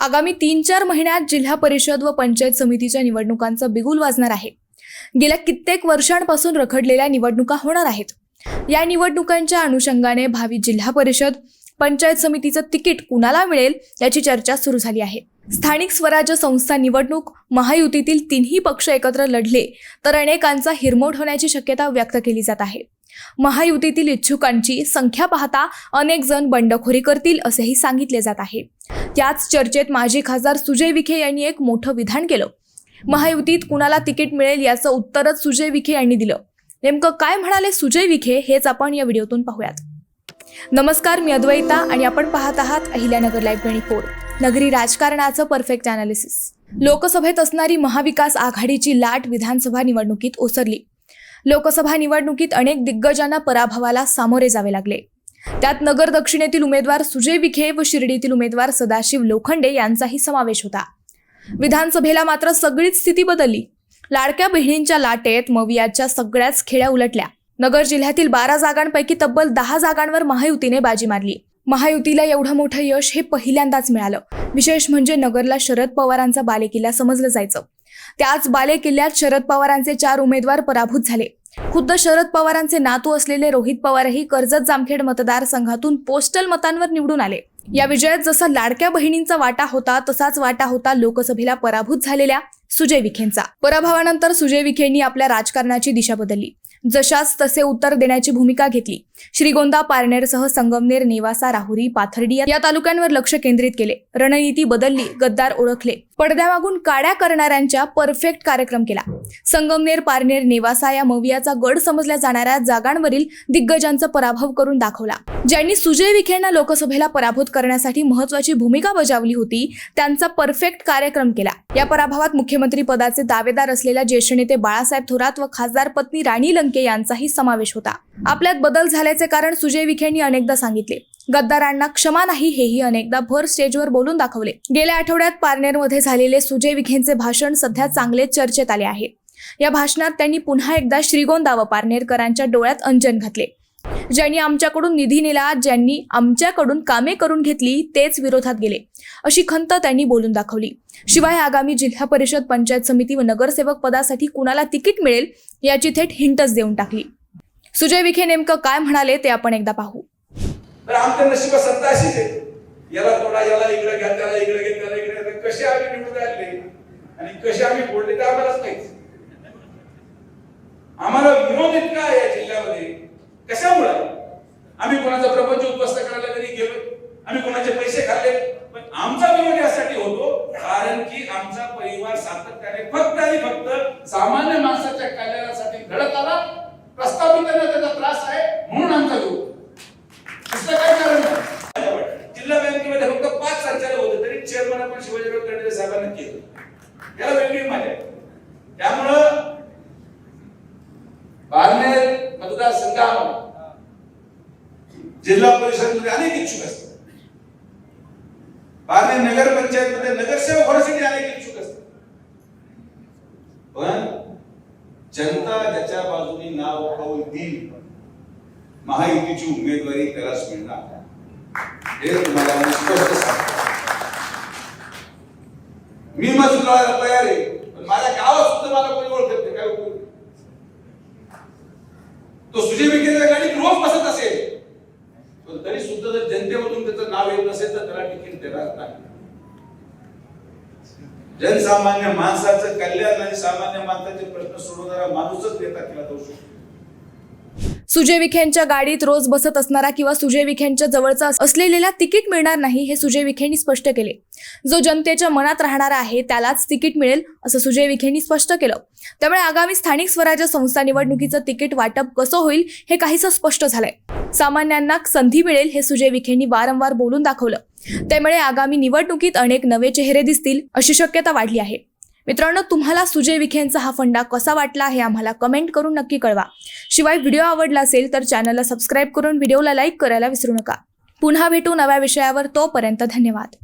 आगामी तीन चार महिन्यात जिल्हा परिषद व पंचायत समितीच्या निवडणुकांचं बिगुल वाजणार आहे. गेल्या कित्येक वर्षांपासून रखडलेल्या निवडणुका होणार आहेत. या निवडणुकांच्या अनुषंगाने भावी जिल्हा परिषद पंचायत समितीचं तिकीट कुणाला मिळेल याची चर्चा सुरू झाली आहे. स्थानिक स्वराज्य संस्था निवडणूक महायुतीतील तिन्ही पक्ष एकत्र लढले तर अनेकांचा हिरमोड होण्याची शक्यता व्यक्त केली जात आहे. महायुतीतील इच्छुकांची संख्या पाहता अनेक जण बंडखोरी करतील असेही सांगितले जात आहे. त्याच चर्चेत माजी खासदार सुजय विखे यांनी एक मोठं विधान केलं. महायुतीत कुणाला तिकीट मिळेल याचं उत्तरच सुजय विखे यांनी दिलं. नेमकं काय म्हणाले सुजय विखे हेच आपण या व्हिडिओतून पाहूयात. नमस्कार मी अद्वैता आणि आपण पाहत आहात अहिल्यानगर लाईव्ह ट्वेंटी फोर नगरी राजकारणाचं परफेक्ट अनालिसिस लोकसभेत असणारी महाविकास आघाडीची लाट विधानसभा निवडणुकीत ओसरली. लोकसभा निवडणुकीत अनेक दिग्गजांना पराभवाला सामोरे जावे लागले. त्यात नगर दक्षिणेतील उमेदवार सुजय विखे व शिर्डीतील उमेदवार सदाशिव लोखंडे यांचाही समावेश होता. विधानसभेला मात्र सगळीच स्थिती बदलली. लाडक्या बहिणींच्या लाटेत मवियाच्या सगळ्याच खेळ्या उलटल्या. नगर जिल्ह्यातील बारा जागांपैकी तब्बल दहा जागांवर महायुतीने बाजी मारली. महायुतीला एवढं मोठं यश हे पहिल्यांदाच मिळालं. विशेष म्हणजे नगरला शरद पवारांचा बालेकिल्ला समजलं जायचं. त्याच बालेकिल्ल्यात शरद पवारांचे चार उमेदवार पराभूत झाले. खुद्द शरद पवारांचे नातू असलेले रोहित पवारही कर्जत जामखेड मतदारसंघातून पोस्टल मतांवर निवडून आले. या विजयात जसा लाडक्या बहिणींचा वाटा होता तसाच वाटा होता लोकसभेला पराभूत झालेल्या सुजय विखेंचा. पराभवानंतर सुजय विखेंनी आपल्या राजकारणाची दिशा बदलली. जशास तसे उत्तर देण्याची भूमिका घेतली. श्रीगोंदा पारनेरसह संगमनेर नेवासा राहुरी पाथर्डी या तालुक्यांवर लक्ष केंद्रित केले. रणनीती बदलली गद्दार ओळखले. पडद्यामागून काड्या करणाऱ्यांच्या परफेक्ट कार्यक्रम केला. संगमनेर पारनेर नेवासा या मवियाचा गड समजल्या जाणाऱ्या जागांवरील दिग्गजांचा पराभव करून दाखवला. ज्यांनी सुजय विखेंना लोकसभेला पराभूत करण्यासाठी महत्वाची भूमिका बजावली होती त्यांचा परफेक्ट कार्यक्रम केला. या पराभवात मुख्यमंत्री पदाचे दावेदार असलेल्या ज्येष्ठ नेते बाळासाहेब थोरात व खासदार पत्नी राणी लंके यांचाही समावेश होता. आपल्यात बदल झाल्याचे कारण सुजय विखेंनी अनेकदा सांगितले. गद्दारांना क्षमा नाही हेही अनेकदा भर स्टेजवर बोलून दाखवले. गेल्या आठवड्यात पारनेरमध्ये झालेले सुजय विखेंचे भाषण सध्या चांगले चर्चेत आले आहे. या भाषणात त्यांनी पुन्हा एकदा श्रीगोंदा व पारनेरकरांच्या डोळ्यात अंजन घातले. ज्यांनी आमच्याकडून निधी नेला ज्यांनी आमच्याकडून कामे करून घेतली तेच विरोधात गेले. अशी खंत त्यांनी बोलून दाखवली. शिवाय आगामी जिल्हा परिषद पंचायत समिती व नगरसेवक पदासाठी कुणाला तिकीट मिळेल याची थेट हिंटच देऊन टाकली. सुजय विखे नेमकं काय म्हणाले ते आपण एकदा पाहू. तर आमच्या नशिबा सत्ता अशीच आहे. याला तोडा याला इकडे घ्या त्याला इकडे घ्या त्याला इकडे घ्या. कसे आम्ही निवडून आणले आणि कसे आम्ही बोलले ते आम्हालाच माहीत. आम्हाला विरोध इतका आहे या जिल्ह्यामध्ये. कशामुळे? आम्ही कोणाचा प्रपंच उद्ध्वस्त करायला कधी गेलो. आम्ही कोणाचे पैसे खाल्ले. पण आमचा विरोध यासाठी होतो कारण की आमचा परिवार सातत्याने फक्त आणि फक्त सामान्य माणसाच्या कल्याणासाठी घडत आला प्रस्थापितांना त्याचा त्रास आहे म्हणून आमचा विरोध दुसरं काय कारण नाही. जिल्हा बँकेमध्ये फक्त पाच संचालक होते तरी चेअरमन आपण शिवाजीराव कर्डिले साहेबांना त्याला वेगळी मजा आहे. त्यामुळं पारनेर मतदारसंघामध्ये जिल्हा परिषदमध्ये अनेक इच्छुक असतात. पारनेर नगर पंचायत मध्ये नगरसेवक होण्यासाठी अनेक इच्छुक असतात. पण जनता ज्याच्या बाजूने नाव पाऊल देईल महायुतीची उमेदवारी त्यालाच मिळणार. हे तुम्हाला स्पष्ट मी मग सुधारायला तयार आहे. पण माझ्या गावात सुद्धा मला कोणी ओळखत नाही काय उपयोग तो सुजय विखेच्या गाडीत रोज बसत असेल. पण तरी सुद्धा जर जनतेमधून त्याचं नाव येत नसेल तर त्याला तिकीट देणार नाही. जनसामान्य माणसाचं कल्याण आणि सामान्य माणसाचे प्रश्न सोडवणारा माणूसच नेता केला जाऊ शकतो. सुजय विखेंच्या गाडीत रोज बसत असणारा किंवा सुजय विखेंच्या जवळचा असलेल्याला तिकीट मिळणार नाही हे सुजय विखेंनी स्पष्ट केले. जो जनतेच्या मनात राहणारा आहे त्यालाच तिकीट मिळेल असं सुजय विखेंनी स्पष्ट केलं. त्यामुळे आगामी स्थानिक स्वराज्य संस्था निवडणुकीचं तिकीट वाटप कसं होईल हे काहीसं स्पष्ट झालंय. सामान्यांना संधी मिळेल हे सुजय विखेंनी वारंवार बोलून दाखवलं. त्यामुळे आगामी निवडणुकीत अनेक नवे चेहरे दिसतील अशी शक्यता वाढली आहे. मित्रांनो तुम्हाला सुजय विखेंचा हा फंडा कसा वाटला हे आम्हाला कमेंट करून नक्की कळवा. शिवाय व्हिडिओ आवडला असेल तर चॅनलला सबस्क्राईब करून व्हिडिओला लाईक करायला विसरू नका. पुन्हा भेटू नव्या विषयावर तोपर्यंत धन्यवाद.